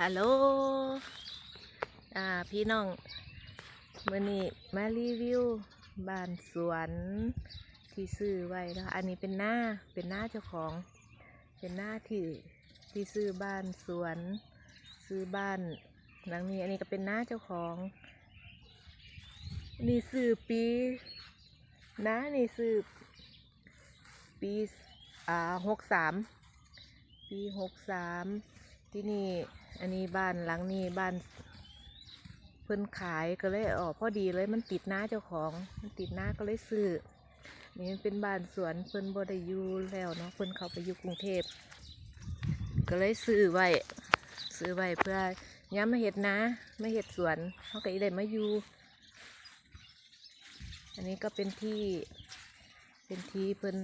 ฮัลโหลอ่าพี่น้องมื่อนี้มารีวิวบ้านสวนที่ซื้อไว้แล้วอันนี้เป็นหน้าเป็นหน้าเจ้าของ เป็นหน้าที่ที่ซื้อบ้านสวน ซื้อบ้านหลังนี้ อันนี้ก็เป็นหน้าเจ้าของนี่ซื้อปีน้านี่ซื้อปีอ่าหกสามปีหกสาม ที่นี่อันนี้บ้านหลังนี้บ้านเพิ่นขายก็เลยออกพอดีเลยมันติดหน้าเจ้าของ มันติดหน้าก็เลยซื้อนี่มันเป็นบ้านสวนเพิ่นบ่ได้อยู่แล้วเนาะเพิ่นเข้าไปอยู่กรุงเทพก็เลยซื้อไว้ซื้อไว้เพื่อย้ำมาเห็ดนะมาเห็ดสวนเขาก็ได้มาอยู่อันนี้ก็เป็นที่เป็นที่เพิ่น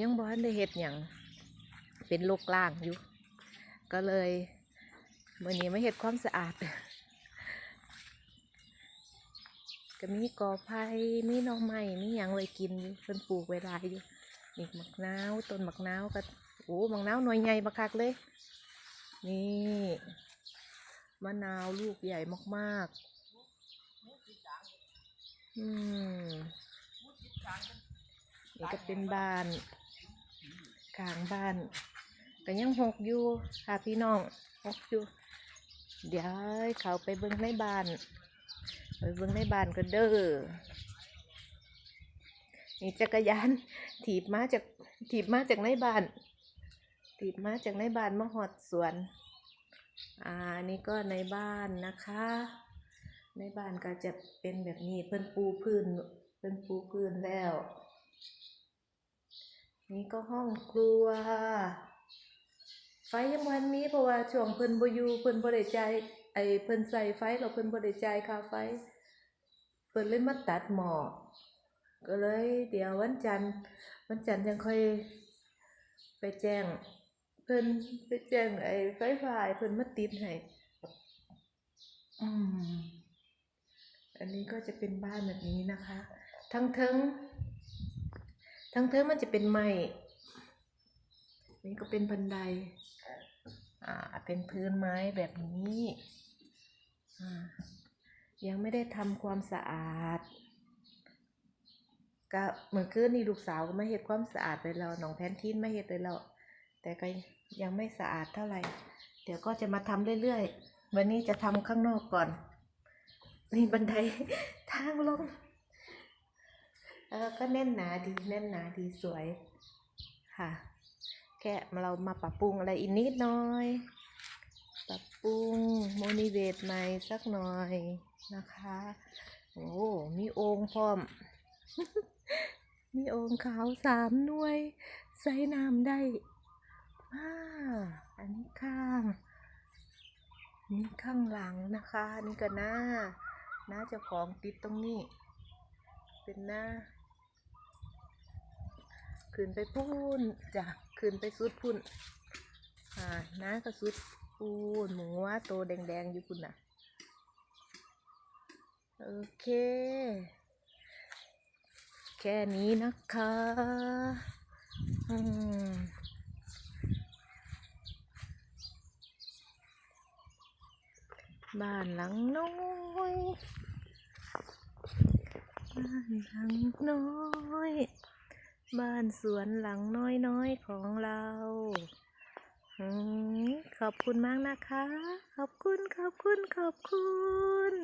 ยังบ่ทันได้เห็ดหยังเป็นโรคล่างอยู่ ก็เลยมื่อนี้มาเห็ดความสะอาด ก็มีกอไผ่มีน่อไม้มีหยังไว้กินอยู่เพิ่นปลูกไว้หลายอยู่นี่มักนาวต้นมักนาวก็โอ้มักนาวหน่วยใหญ่บักคักเลย นี่มะนาวลูกใหญ่มากๆ อืมนี่ก็เป็นบ้านกลางบ้าน ก็ยังหกอยู่ค่ะพี่น้องหกอยู่ เดี๋ยวเขาไปเบิ้งในบ้านไปเบิ้งในบ้านก็เด้อนี่จักรยาน ถีบมาจากถีบมาจากในบ้าน ถีบมาจากในบ้านมาหอดสวน อ่านี่ก็ในบ้านนะคะ ในบ้านก็จะเป็นแบบนี้เพิ่นปูพื้นเพิ่นปูพื้นแล้ว นี่ก็ห้องครัว ไฟยังวันมีเพราะว่าช่วงเพิ่นบอยู่เพิ่นบ่ได้จ่ายไอเพิ่นใส่ไฟแล้วเพิ่นบ่ได้จ่ายค่าไฟ เพิ่นเลยมาตัดหมอก็เลยเดี๋ยววันจันทร์วันจันทร์ยังค่อยไปแจ้ง เพิ่นไปแจ้งไอ้ไฟฟ้าเพิ่นมาติดให้อืมอันนี้ก็จะเป็นบ้านแบบนี้นะคะ ทั้งเทิงทั้งเทิงมันจะเป็นไม้นี่ก็เป็นบันได อ่าเป็นพื้นไม้แบบนี้ ยังไม่ได้ทำความสะอาดก็เหมือนคืนนี่ลูกสาวก็มาเฮ็ดความสะอาดไปแล้วน้องแพนทินมาเฮ็ดไปแล้วแต่ก็ยังไม่สะอาดเท่าไหร่ เดี๋ยวก็จะมาทำเรื่อยๆ วันนี้จะทำข้างนอกก่อน นี่บันไดทางลงเออก็แน่นหนาดีแน่นหนาดีสวยค่ะ แค่เรามาปรับปรุงอะไรอีกนิดหน่อย ปรับปรุงโมนิเวตใหม่สักหน่อยนะคะ โอ้ มีโอ่งพร้อม มีโอ่งขาวสามหน่วย ใส่น้ำได้อ่าอันนี้ข้างนี่ข้างหลังนะคะ นี่ก็หน้า หน้าจ้าของติดตรงนี้ เป็นหน้า ขึ้นไปพูนจ้ะขึ้นไปสุดพุ่นอ่าน้าก็สุดพูนหมูว่าโตแดงๆอยู่พุ่นน่ะโอเค แค่นี้นะคะอืมบ้านหลังน้อยบ้านหลังน้อย บ้านสวนหลังน้อยๆของเราอขอบคุณมากนะคะ ขอบคุณ ขอบคุณ ขอบคุณ